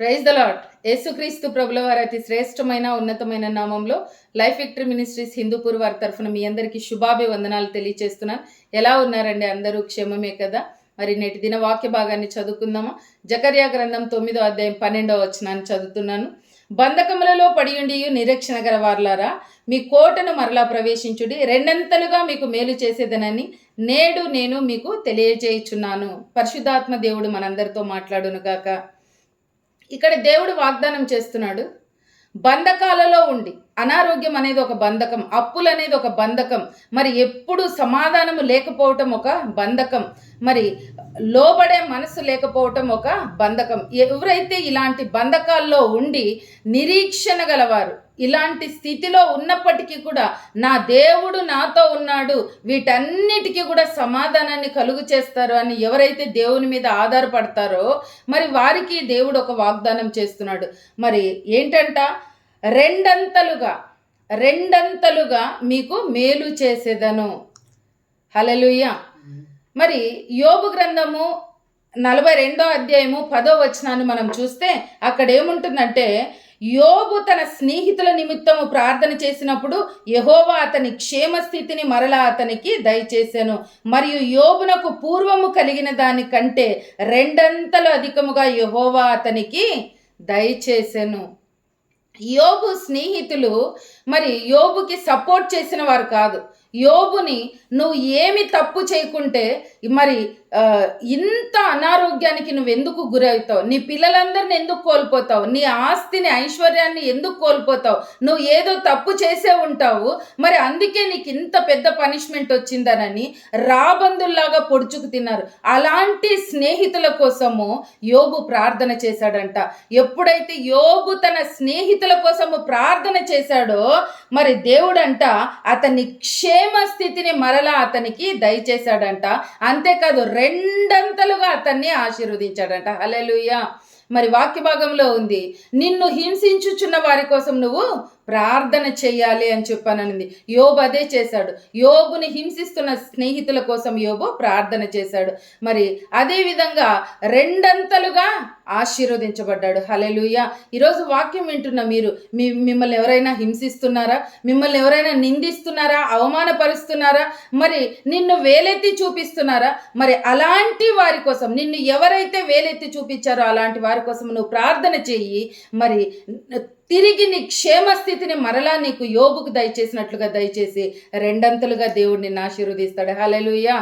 Praise the lot యేసుక్రీస్తు ప్రభుల వారి అతి శ్రేష్టమైన ఉన్నతమైన నామంలో లైఫ్ విక్టరీ మినిస్ట్రీస్ హిందూపూర్ వారి తరఫున మీ అందరికీ శుభాభివందనాలు తెలియచేస్తున్నాను. ఎలా ఉన్నారండి అందరూ? క్షేమమే కదా? మరి నేటి దిన వాక్య భాగాన్ని చదువుకుందామా? జకర్యా గ్రంథం తొమ్మిదో అధ్యాయం పన్నెండవ వచనాన్ని చదువుతున్నాను. బంధకములలో పడియుండి నిరీక్షణ గల వార్లారా మీ కోటను మరలా ప్రవేశించుడి రెండంతలుగా మీకు మేలు చేసేదనని నేడు నేను మీకు తెలియజేయుచున్నాను. పరిశుద్ధాత్మ దేవుడు మనందరితో మాట్లాడును గాక ఇక్కడ దేవుడు వాగ్దానం చేస్తున్నాడు బంధకాలలో ఉండి. అనారోగ్యం అనేది ఒక బంధకం అప్పులు అనేది ఒక బంధకం. మరి ఎప్పుడు సమాధానము లేకపోవటం ఒక బంధకం. మరి లోబడే మనసు లేకపోవటం ఒక బంధకం. ఎవరైతే ఇలాంటి బంధకాల్లో ఉండి నిరీక్షణ గలవారు ఇలాంటి స్థితిలో ఉన్నప్పటికీ కూడా నా దేవుడు నాతో ఉన్నాడు వీటన్నిటికీ కూడా సమాధానాన్ని కలుగు చేస్తారు అని ఎవరైతే దేవుని మీద ఆధారపడతారో మరి వారికి దేవుడు ఒక వాగ్దానం చేస్తున్నాడు. మరి ఏంటంట? రెండంతలుగా రెండంతలుగా మీకు మేలు చేసేదను. హలలుయ మరి యోగు గ్రంథము నలభై రెండో అధ్యాయము పదో వచనాన్ని మనం చూస్తే అక్కడ ఏముంటుందంటే యోబు తన స్నేహితుల నిమిత్తము ప్రార్థన చేసినప్పుడు యహోవా అతని క్షేమ స్థితిని మరలా అతనికి దయచేశాను మరియు యోబునకు పూర్వము కలిగిన దానికంటే రెండంతలు అధికముగా యహోవా అతనికి దయచేశాను యోబు స్నేహితులు మరి యోబుకి సపోర్ట్ చేసిన వారు కాదు. యోబుని నువ్వు ఏమి తప్పు చేయకుంటే మరి ఇంత అనారోగ్యానికి నువ్వు ఎందుకు గురవుతావు? నీ పిల్లలందరిని ఎందుకు కోల్పోతావు? నీ ఆస్తిని ఐశ్వర్యాన్ని ఎందుకు కోల్పోతావు? నువ్వు ఏదో తప్పు చేసే ఉంటావు. మరి అందుకే నీకు ఇంత పెద్ద పనిష్మెంట్ వచ్చిందనని రాబందుల్లాగా పొడుచుకు తిన్నారు. అలాంటి స్నేహితుల కోసము యోబు ప్రార్థన చేశాడంట. ఎప్పుడైతే యోబు తన స్నేహితుల కోసము ప్రార్థన చేశాడో మరి దేవుడంట అతని క్షేమ స్థితిని మరలా అతనికి దయచేశాడంట. అంతేకాదు రెండంతలుగా అతన్ని ఆశీర్వదించాడంట. హల్లెలూయా. మరి వాక్య భాగంలో ఉంది. నిన్ను హింసించుచున్న వారి కోసం నువ్వు ప్రార్థన చేయాలి అని చెప్పాననింది. యోబు అదే చేశాడు. యోబుని హింసిస్తున్న స్నేహితుల కోసం యోబు ప్రార్థన చేశాడు. మరి అదేవిధంగా రెండంతలుగా ఆశీర్వదించబడ్డాడు. హలెలుయ ఈరోజు వాక్యం వింటున్న మీరు మీ మిమ్మల్ని ఎవరైనా హింసిస్తున్నారా? మిమ్మల్ని ఎవరైనా నిందిస్తున్నారా? అవమానపరుస్తున్నారా? మరి నిన్ను వేలెత్తి చూపిస్తున్నారా? మరి అలాంటి వారి కోసం నిన్ను ఎవరైతే వేలెత్తి చూపించారో అలాంటి వారి కోసం నువ్వు ప్రార్థన చెయ్యి మరి తిరిగి నీ క్షేమ స్థితిని మరలా నీకు యోబుకు దయచేసినట్లుగా దయచేసి రెండంతలుగా దేవుడు నిన్ను ఆశీర్వదిస్తాడు హల్లెలూయా.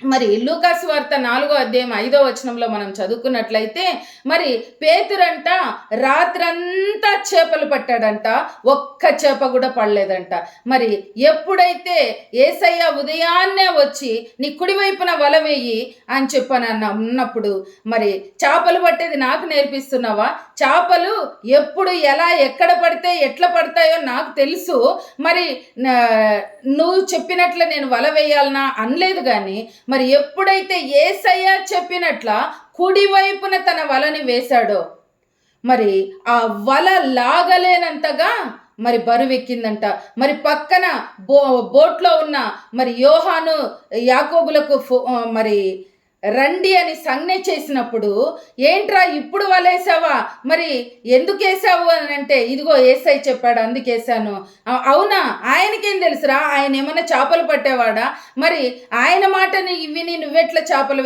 మరి లూకాస్ వార్త నాలుగో అధ్యాయం ఐదో వచనంలో మనం చదువుకున్నట్లయితే మరి పేతురంట రాత్రంతా చేపలు పట్టాడంట ఒక్క చేప కూడా పడలేదంట. మరి ఎప్పుడైతే ఏసయ్య ఉదయాన్నే వచ్చి నీ కుడివైపున వల వేయి అని చెప్పాను అన్న అన్నప్పుడు మరి చేపలు పట్టేది నాకు నేర్పిస్తున్నావా? చేపలు ఎప్పుడు ఎలా ఎక్కడ పడితే ఎట్లా పడతాయో నాకు తెలుసు. మరి నువ్వు చెప్పినట్లు నేను వల వేయాలనా? అనలేదు కానీ మరి ఎప్పుడైతే ఏసయ్య చెప్పినట్ల కుడివైపున తన వలని వేశాడో మరి ఆ వల లాగలేనంతగా మరి బరువెక్కిందంట. మరి పక్కన బో బోట్లో ఉన్న మరి యోహాను యాకోబులకు ఫో- మరి రండి అని సంజ్ఞ చేసినప్పుడు ఏంట్రా ఇప్పుడు వలేసావా? మరి ఎందుకు వేసావు? అని అంటే ఇదిగో ఏసై చెప్పాడు అందుకేసాను అవునా? ఆయనకేం తెలుసురా? ఆయన ఏమైనా చేపలు పట్టేవాడా? మరి ఆయన మాటని విని నువ్వెట్లా చేపలు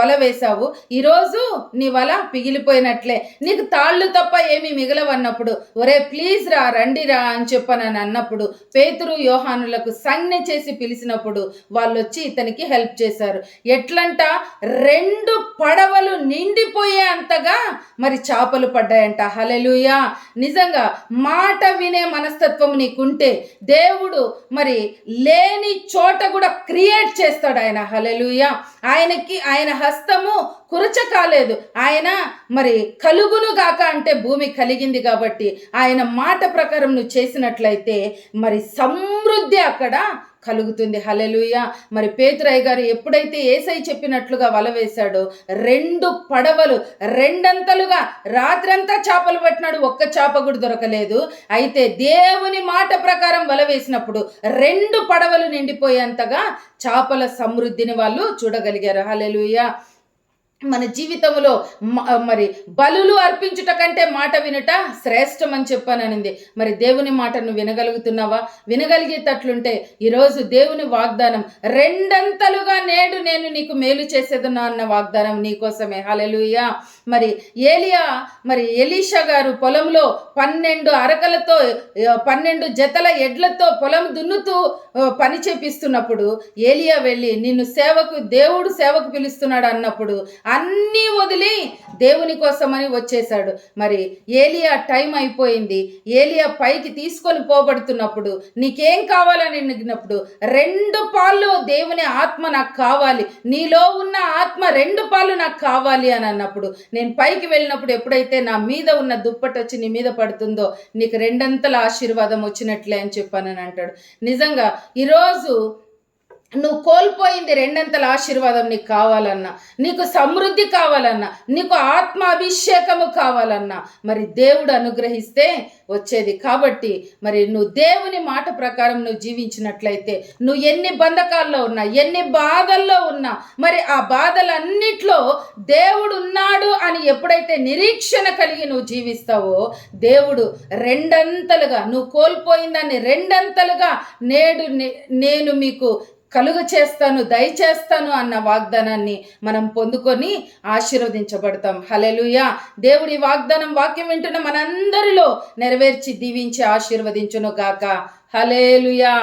వల వేశావు ఈరోజు నీ వల పిగిలిపోయినట్లే. నీకు తాళ్ళు తప్ప ఏమీ మిగలవన్నప్పుడు ఒరే ప్లీజ్ రా రండి రా అని చెప్పనని అన్నప్పుడు పేతురు యోహానులకు సంజ్ఞ చేసి పిలిచినప్పుడు వాళ్ళు వచ్చి ఇతనికి హెల్ప్ చేశారు. ఎట్లంట? రెండు పడవలు నిండిపోయే అంతగా మరి చేపలు పడ్డాయంట. హలెలుయా నిజంగా మాట వినే మనస్తత్వం నీకుంటే దేవుడు మరి లేని చోట కూడా క్రియేట్ చేస్తాడు ఆయన. హలెలుయా ఆయనకి ఆయన హస్తము కురచ కాలేదు. ఆయన మరి కలుగును గాక అంటే భూమి కలిగింది కాబట్టి ఆయన మాట ప్రకారం నువ్వు చేసినట్లయితే మరి సమృద్ధి అక్కడ కలుగుతుంది. హలెలుయ మరి పేతురాయ్ గారు ఎప్పుడైతే ఏసై చెప్పినట్లుగా వల వేశాడో రెండు పడవలు రెండంతలుగా రాత్రంతా చేపలు పట్టినాడు. ఒక్క చేప కూడా దొరకలేదు. అయితే దేవుని మాట ప్రకారం వల వేసినప్పుడు రెండు పడవలు నిండిపోయేంతగా చేపల సమృద్ధిని వాళ్ళు చూడగలిగారు. హలెలుయ మన జీవితంలో మరి బలులు అర్పించుట కంటే మాట వినుట శ్రేష్టం అని చెప్పాననింది. మరి దేవుని మాటను వినగలుగుతున్నావా? వినగలిగేటట్లుంటే ఈరోజు దేవుని వాగ్దానం రెండంతలుగా నేడు నేను నీకు మేలు చేసేదన్నా అన్న వాగ్దానం నీకోసమే హల్లెలూయా. మరి ఏలియా మరి ఎలీషా గారు పొలంలో పన్నెండు అరకలతో పన్నెండు జతల ఎడ్లతో పొలం దున్నుతూ పని చేపిస్తున్నప్పుడు ఏలియా వెళ్ళి నిన్ను సేవకు దేవుడు సేవకు పిలుస్తున్నాడు అన్నప్పుడు అన్నీ వదిలి దేవుని కోసమని వచ్చేశాడు. మరి ఏలియా టైం అయిపోయింది. ఏలియా పైకి తీసుకొని పోబడుతున్నప్పుడు నీకేం కావాలని అడిగినప్పుడు రెండు పాలు దేవుని ఆత్మ నాకు కావాలి. నీలో ఉన్న ఆత్మ రెండు పాలు నాకు కావాలి అని అన్నప్పుడు నేను పైకి వెళ్ళినప్పుడు ఎప్పుడైతే నా మీద ఉన్న దుప్పటి వచ్చి నీ మీద పడుతుందో నీకు రెండంతల ఆశీర్వాదం వచ్చినట్లే అని చెప్పానని అంటాడు. నిజంగా ఈరోజు నువ్వు కోల్పోయింది రెండంతల ఆశీర్వాదం నీకు కావాలన్నా నీకు సమృద్ధి కావాలన్నా నీకు ఆత్మ అభిషేకము కావాలన్నా మరి దేవుడు అనుగ్రహిస్తే వచ్చేది. కాబట్టి మరి నువ్వు దేవుని మాట ప్రకారం నువ్వు జీవించినట్లయితే నువ్వు ఎన్ని బంధకాల్లో ఉన్నా ఎన్ని బాధల్లో ఉన్నా మరి ఆ బాధలన్నిట్లో దేవుడు ఉన్నాడు అని ఎప్పుడైతే నిరీక్షణ కలిగి నువ్వు జీవిస్తావో దేవుడు రెండంతలుగా నువ్వు కోల్పోయిందాన్ని రెండంతలుగా నేడు నే- నేను మీకు కలుగ చేస్తాను దయచేస్తాను అన్న వాగ్దానాన్ని మనం పొందుకొని ఆశీర్వదించబడతాం. హలెలుయా దేవుడి వాగ్దానం వాక్యం వింటున్న మనందరిలో నెరవేర్చి దీవించి ఆశీర్వదించును గాక. హలేలుయా